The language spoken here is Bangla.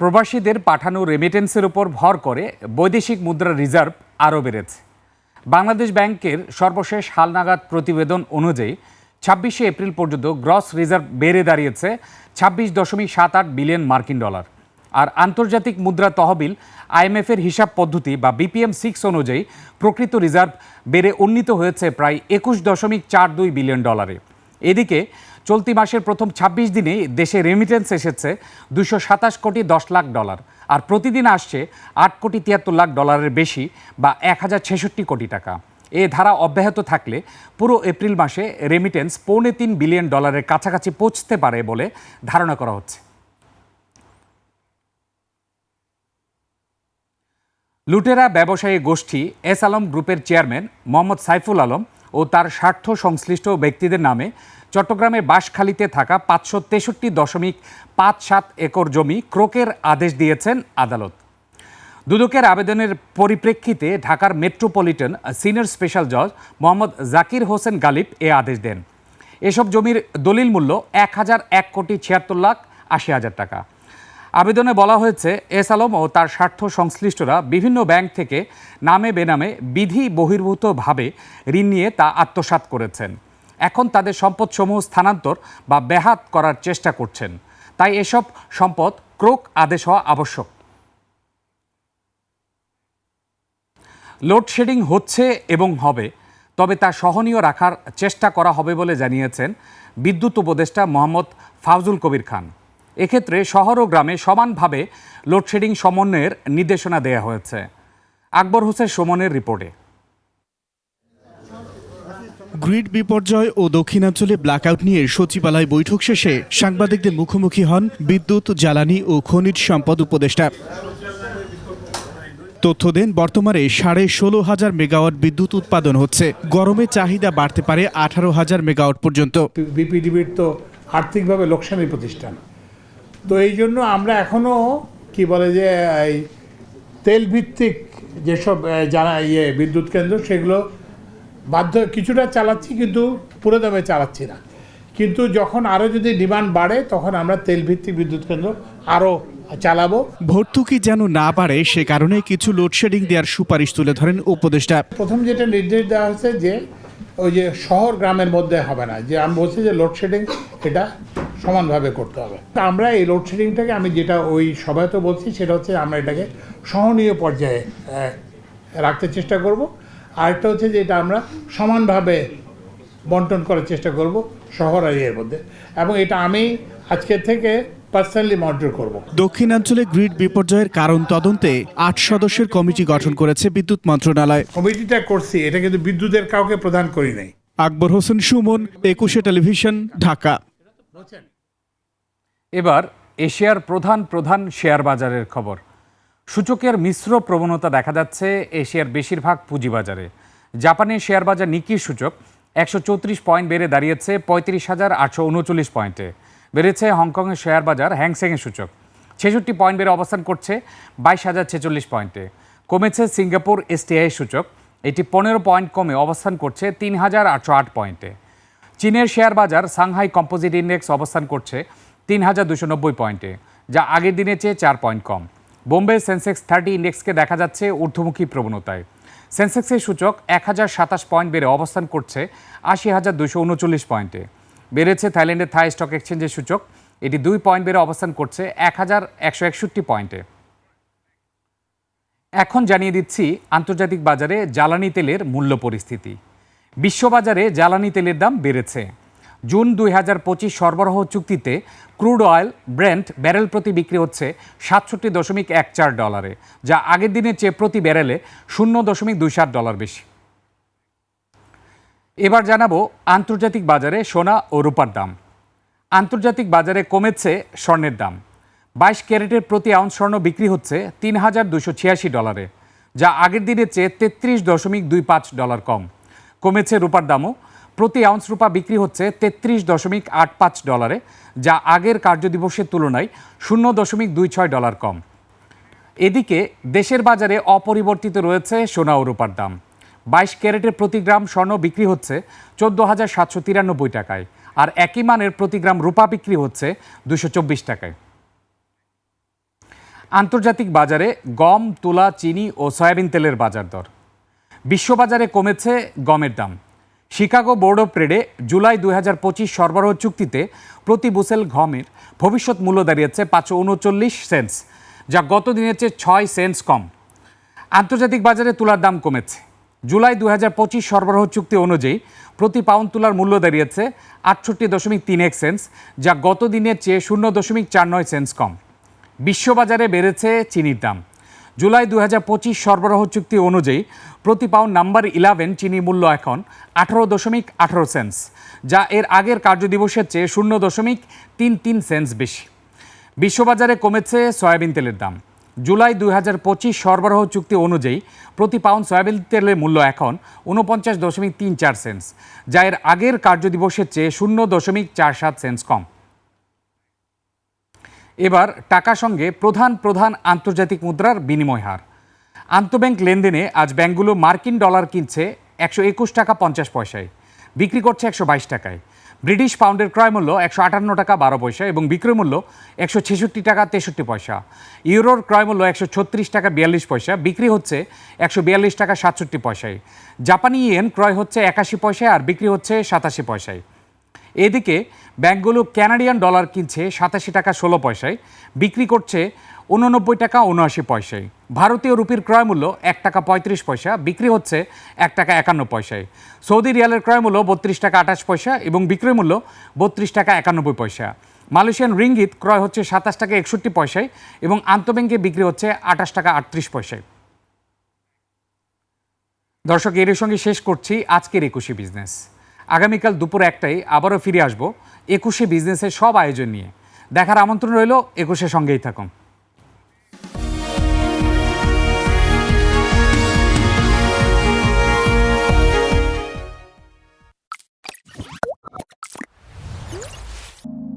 প্রবাসীদের পাঠানো রেমিটেন্সের উপর ভর করে বৈদেশিক মুদ্রা রিজার্ভ আরও বেড়েছে। বাংলাদেশ ব্যাংকের সর্বশেষ হালনাগাদ প্রতিবেদন অনুযায়ী ছাব্বিশে এপ্রিল পর্যন্ত গ্রস রিজার্ভ বেড়ে দাঁড়িয়েছে ছাব্বিশ দশমিক সাত আট বিলিয়ন মার্কিন ডলার। আর আন্তর্জাতিক মুদ্রা তহবিল আইএমএফের হিসাব পদ্ধতি বা বিপিএম সিক্স অনুযায়ী প্রকৃত রিজার্ভ বেড়ে উন্নীত হয়েছে প্রায় একুশ দশমিক চার দুই বিলিয়ন ডলারে এদিকে চলতি মাসের প্রথম ২৬ দিনে দেশে রেমিটেন্স এসেছে দুশো সাতাশ কোটি দশ লাখ ডলার। আর প্রতিদিন আসছে আট কোটি তিয়াত্তর লাখ ডলারের বেশি বা এক হাজার ছেষট্টি কোটি টাকা। এ ধারা অব্যাহত থাকলে পুরো এপ্রিল মাসে রেমিটেন্স পৌনে তিন বিলিয়ন ডলারের কাছাকাছি পৌঁছতে পারে বলে ধারণা করা হচ্ছে। লুটেরা ব্যবসায়ী গোষ্ঠী এস আলম গ্রুপের চেয়ারম্যান মোহাম্মদ সাইফুল আলম ও তার স্বার্থ সংশ্লিষ্ট ব্যক্তিদের নামে চট্টগ্রামের বাঁশখালীতে থাকা পাঁচশো তেষট্টি দশমিক পাঁচ সাত একর জমি ক্রোকের আদেশ দিয়েছেন আদালত। দুদকের আবেদনের পরিপ্রেক্ষিতে ঢাকার মেট্রোপলিটন সিনিয়র স্পেশাল জজ মোহাম্মদ জাকির হোসেন গালিব এ আদেশ দেন। এসব জমির দলিল মূল্য এক হাজার এক কোটি ছিয়াত্তর লাখ আশি হাজার টাকা। আবেদনে বলা হয়েছে, এস আলম ও তার স্বার্থ সংশ্লিষ্টরা বিভিন্ন ব্যাংক থেকে নামে বেনামে বিধি বহির্ভূতভাবে ঋণ নিয়ে তা আত্মসাৎ করেছেন। এখন তাদের সম্পদসমূহ স্থানান্তর বা ব্যাহাত করার চেষ্টা করছেন। তাই এসব সম্পদ ক্রোক আদেশ হওয়া আবশ্যক। লোডশেডিং হচ্ছে এবং হবে, তবে তা সহনীয় রাখার চেষ্টা করা হবে বলে জানিয়েছেন বিদ্যুৎ উপদেষ্টা মোহাম্মদ ফাউজুল কবির খান। এক্ষেত্রে শহর ও গ্রামে সমানভাবে লোডশেডিং সমন্বয়ের নির্দেশনা দেওয়া হয়েছে। আকবর হোসেন সুমনের রিপোর্টে। গ্রিড বিপর্যয় ও দক্ষিণাঞ্চলে ব্ল্যাকআউট নিয়ে সচিবালয় বৈঠক শেষে সাংবাদিকদের মুখোমুখি হন বিদ্যুৎ, জ্বালানি ও খনিজ সম্পদ উপদেষ্টা। তথ্য দেন, বর্তমানে সাড়ে ষোলো হাজার মেগাওয়াট বিদ্যুৎ উৎপাদন হচ্ছে। গরমে চাহিদা বাড়তে পারে আঠারো হাজার মেগাওয়াট পর্যন্ত। বিপিডিবির তো আর্থিকভাবে লোকসানের প্রতিষ্ঠান। তো এই জন্য আমরা এখনও কি বলে যে তেল ভিত্তিক যেসব যারা ইয়ে বিদ্যুৎ কেন্দ্র, সেগুলো বাধ্য কিছুটা চালাচ্ছি কিন্তু পুরো দামে চালাচ্ছি না। কিন্তু যখন আরও যদি ডিমান্ড বাড়ে তখন আমরা তেল ভিত্তিক বিদ্যুৎ কেন্দ্র আরও চালাবো। ভর্তুকি যেন না বাড়ে সে কারণে কিছু লোডশেডিং দেওয়ার সুপারিশ তুলে ধরেন উপদেষ্টা। প্রথম যেটা নির্দেশ দেওয়া হয়েছে যে ওই যে শহর গ্রামের মধ্যে হবে না। যে আমি বলছি যে লোডশেডিং এটা সমানভাবে করতে হবে। তা আমরা এই লোডশেডিংটাকে আমি যেটা ওই সবাই তো বলছি সেটা হচ্ছে আমরা এটাকে সহনীয় পর্যায়ে রাখতে চেষ্টা করব। আরেকটা হচ্ছে যে এটা আমরা সমানভাবে বন্টন করার চেষ্টা করব শহর আর ইয়ের মধ্যে। এবং এটা আমি আজকের থেকে পার্সোনালি মনিটর করব। দক্ষিণাঞ্চলে গ্রিড বিপর্যয়ের কারণ তদন্তে আট সদস্যের কমিটি গঠন করেছে বিদ্যুৎ মন্ত্রণালয়। কমিটিটা করছি এটা কিন্তু বিদ্যুতের কাউকে প্রদান করি নাই। আকবর হোসেন সুমন একুশে টেলিভিশন ঢাকা। এবার এশিয়ার প্রধান প্রধান শেয়ার বাজারের খবর। সূচকের মিশ্র প্রবণতা দেখা যাচ্ছে এশিয়ার বেশিরভাগ পুঁজিবাজারে। জাপানের শেয়ার বাজার নিকি সূচক একশো চৌত্রিশ পয়েন্ট বেড়ে দাঁড়িয়েছে পঁয়ত্রিশ হাজার আটশো উনচল্লিশ পয়েন্টে। বেড়েছে হংকংয়ের শেয়ার বাজার হ্যাংসেংয়ের সূচক ছেষট্টি পয়েন্ট বেড়ে অবস্থান করছে বাইশ হাজার ছেচল্লিশ পয়েন্টে। কমেছে সিঙ্গাপুর এসটিআই সূচক এটি পনেরো পয়েন্ট কমে অবস্থান করছে তিন হাজার আটশো আট পয়েন্টে। চীনের শেয়ার বাজার সাংহাই কম্পোজিট ইন্ডেক্স অবস্থান করছে তিন হাজার দুশো নব্বই পয়েন্টে, যা আগের দিনের চেয়ে চার পয়েন্ট কম। বোম্বে সেন্সেক্স থার্টি ইন্ডেক্সকে দেখা যাচ্ছে ঊর্ধ্বমুখী প্রবণতায়। সেন্সেক্সের সূচক এক হাজার সাতাশ পয়েন্ট বেড়ে অবস্থান করছে আশি হাজার দুশো উনচল্লিশ পয়েন্টে। বেড়েছে থাইল্যান্ডের থাই স্টক এক্সচেঞ্জের সূচক। এটি দুই পয়েন্ট বেড়ে অবস্থান করছে এক হাজার একশো একষট্টি পয়েন্টে। এখন জানিয়ে দিচ্ছি আন্তর্জাতিক বাজারে জ্বালানি তেলের মূল্য পরিস্থিতি। বিশ্ববাজারে জ্বালানি তেলের দাম বেড়েছে। জুন দুই হাজার পঁচিশ সরবরাহ চুক্তিতে ক্রুড অয়েল ব্র্যান্ড ব্যারেল প্রতি বিক্রি হচ্ছে সাতষট্টি দশমিক এক চার ডলারে, যা আগের দিনের চেয়ে প্রতি ব্যারেলে শূন্য দশমিক দুই সাত ডলার বেশি। এবার জানাব আন্তর্জাতিক বাজারে সোনা ও রূপার দাম। আন্তর্জাতিক বাজারে কমেছে স্বর্ণের দাম। বাইশ ক্যারেটের প্রতি আউন্স স্বর্ণ বিক্রি হচ্ছে তিন হাজার দুশো ছিয়াশি ডলারে, যা আগের দিনের চেয়ে তেত্রিশ দশমিক দুই পাঁচ ডলার কম। কমেছে রূপার দামও প্রতি আউন্স রূপা বিক্রি হচ্ছে তেত্রিশ দশমিক আট পাঁচ ডলারে, যা আগের কার্যদিবসের তুলনায় শূন্য দশমিক দুই ছয় ডলার কম। এদিকে দেশের বাজারে অপরিবর্তিত রয়েছে সোনা ও রূপার দাম। বাইশ ক্যারেটের প্রতি গ্রাম স্বর্ণ বিক্রি হচ্ছে চোদ্দ হাজার সাতশো তিরানব্বই টাকায়, আর একই মানের প্রতি গ্রাম রূপা বিক্রি হচ্ছে দুশো চব্বিশ টাকায়। আন্তর্জাতিক বাজারে গম, তুলা, চিনি ও সয়াবিন তেলের বাজার দর। বিশ্ববাজারে কমেছে গমের দাম। শিকাগো বোর্ড অফ ট্রেডে জুলাই দুই হাজার পঁচিশ সরবরাহ চুক্তিতে প্রতি বুসেল ঘমের ভবিষ্যৎ মূল্য দাঁড়িয়েছে পাঁচশো উনচল্লিশ সেন্টস, যা গত দিনের চেয়ে ছয় সেন্টস কম। আন্তর্জাতিক বাজারে তুলার দাম কমেছে। জুলাই দু হাজার পঁচিশ সরবরাহ চুক্তি অনুযায়ী প্রতি পাউন্ড তুলার মূল্য দাঁড়িয়েছে আটষট্টি দশমিক তিন এক সেন্স যা গত দিনের চেয়ে শূন্য দশমিক চার নয় সেন্স কম। বিশ্ববাজারে বেড়েছে চিনির দাম। জুলাই দু হাজার পঁচিশ সরবরাহ চুক্তি অনুযায়ী প্রতি পাউন্ড নাম্বার ইলেভেন চিনি মূল্য এখন আঠারো দশমিক আঠারো সেন্স যা এর আগের কার্যদিবসের চেয়ে শূন্য দশমিক তিন তিন সেন্স বেশি। বিশ্ববাজারে কমেছে সয়াবিন তেলের দাম। জুলাই দুই হাজার পঁচিশ সরবরাহ চুক্তি অনুযায়ী প্রতি পাউন্ড সয়াবিন তেলের মূল্য এখন উনপঞ্চাশ দশমিক তিন চার সেন্স যা এর আগের কার্যদিবসের চেয়ে শূন্য দশমিক চার সাত সেন্স কম। এবার টাকা সঙ্গে প্রধান প্রধান আন্তর্জাতিক মুদ্রার বিনিময় হার। আন্তঃব্যাংক লেনদেনে আজ ব্যাংকগুলো মার্কিন ডলার কিনছে একশো একুশ টাকা পঞ্চাশ পয়সায়, বিক্রি করছে একশো বাইশ টাকায়। ব্রিটিশ পাউন্ডের ক্রয় মূল্য একশো আটান্ন টাকা বারো পয়সা এবং বিক্রয় মূল্য একশো ছেষট্টি টাকা তেষট্টি পয়সা। ইউরোর ক্রয় মূল্য একশো ছত্রিশ টাকা বিয়াল্লিশ পয়সা, বিক্রি হচ্ছে একশো বিয়াল্লিশ টাকা সাতষট্টি পয়সায়। জাপানি ইয়েন ক্রয় হচ্ছে একাশি পয়সায় আর বিক্রি হচ্ছে সাতাশি পয়সায়। এদিকে ব্যাংকগুলো ক্যানাডিয়ান ডলার কিনছে সাতাশি টাকা ষোলো পয়সায়, বিক্রি করছে উননব্বই টাকা উনআশি পয়সায়। ভারতীয় রুপির ক্রয় মূল্য এক টাকা পঁয়ত্রিশ পয়সা, বিক্রি হচ্ছে এক টাকা একান্ন পয়সায়। সৌদি রিয়ালের ক্রয় মূল্য বত্রিশ টাকা আঠাশ পয়সা এবং বিক্রয় মূল্য বত্রিশ টাকা একানব্বই পয়সা। মালয়েশিয়ান রিঙ্গিত ক্রয় হচ্ছে সাতাশ টাকা একষট্টি পয়সায় এবং আন্তঃব্যাংকে বিক্রি হচ্ছে আঠাশ টাকা আটত্রিশ পয়সায়। দর্শক এর সঙ্গে শেষ করছি আজকের একুশে বিজনেস। আগামীকাল দুপুর একটাই আবারও ফিরে আসব একুশে বিজনেসের সব আয়োজন নিয়ে। দেখার আমন্ত্রণ রইল একুশের সঙ্গেই থাকুন।